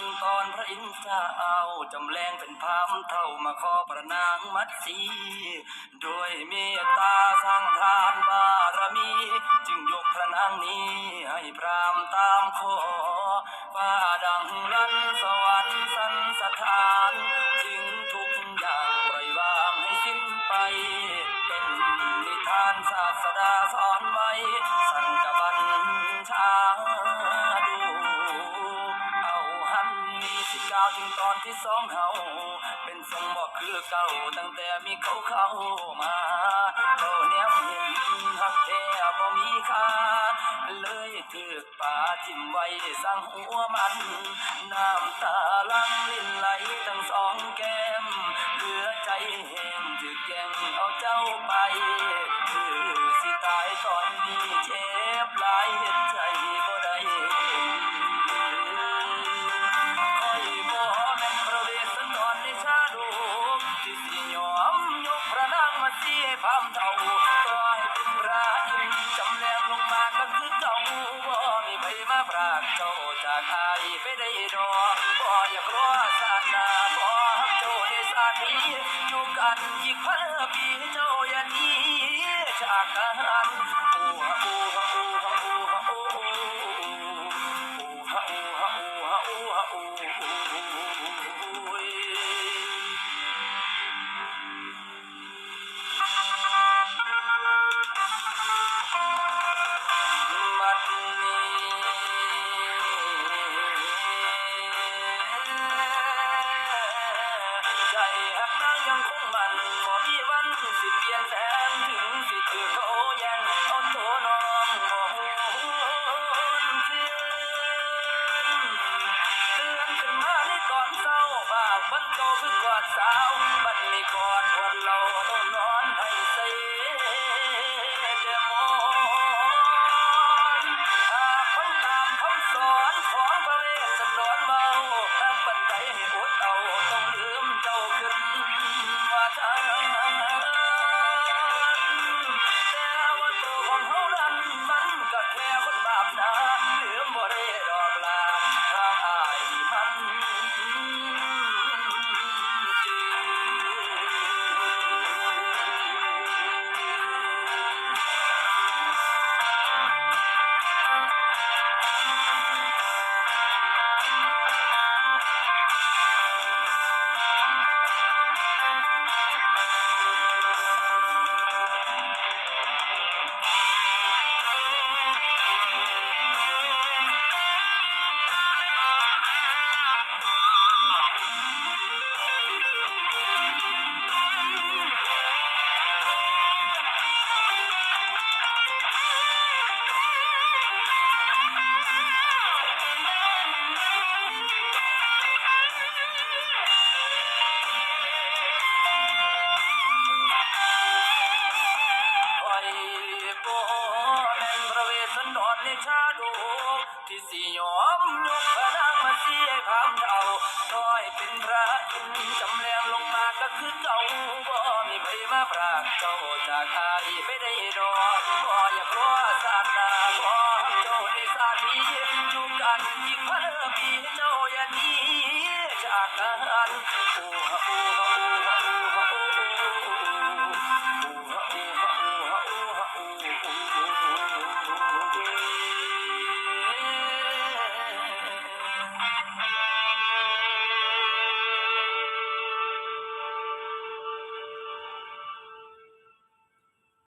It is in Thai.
ถึงตอนพระอินทร์เจ้าจำแรงเป็นพามเท่ามาขอประนางมัดสีด้วยเมตตาสร้างทานบารมี จึงยกพระนางนี้ให้พรามตามขอฟ้าดังลันสวรรค์สันสถานจึงทุกอย่างปล่อยวางให้สิ้นไป เป็นนิทานศาสดาสอนไว้ ตอนที่สองเฮาเป็นทรงบอกคือเก่าตั้งแต่มีเขาเข้ามาเขาเนมเห็นหักแท้บ่มีค่าเลยถือกป่าทิ่มไว้สร้างหัวมันน้ำตาลังลินไหลทั้งสองแก้มเหลือใจแห จ้าจากอายไปได้ดอกบ่อยากรอสาดาบ่ฮักเจ้าในสาทีอยู่กันอีกพันปีเจ้าอย่าหนีจากกันโอ้ฮะโอ้ฮะโอ้ฮะโอ้ฮะโอ้โอ้ฮะโอ้ฮะโอ้ฮะโอ้ฮะโอ้าดกที่สิยอมยกพระนางมาเสียพามเทาต้อยเป็นพระอินทร์จำแรงลงมาก็คือเก่าบ่มีไผมาพรากเจ้าจากอายไปได้ดอกบ่อยากรอชาติหน้าบ่ฮักเจ้าในชาตินี้อยู่กันอีกพันปีเจ้าอย่าหนีจากกันโอ้โอ้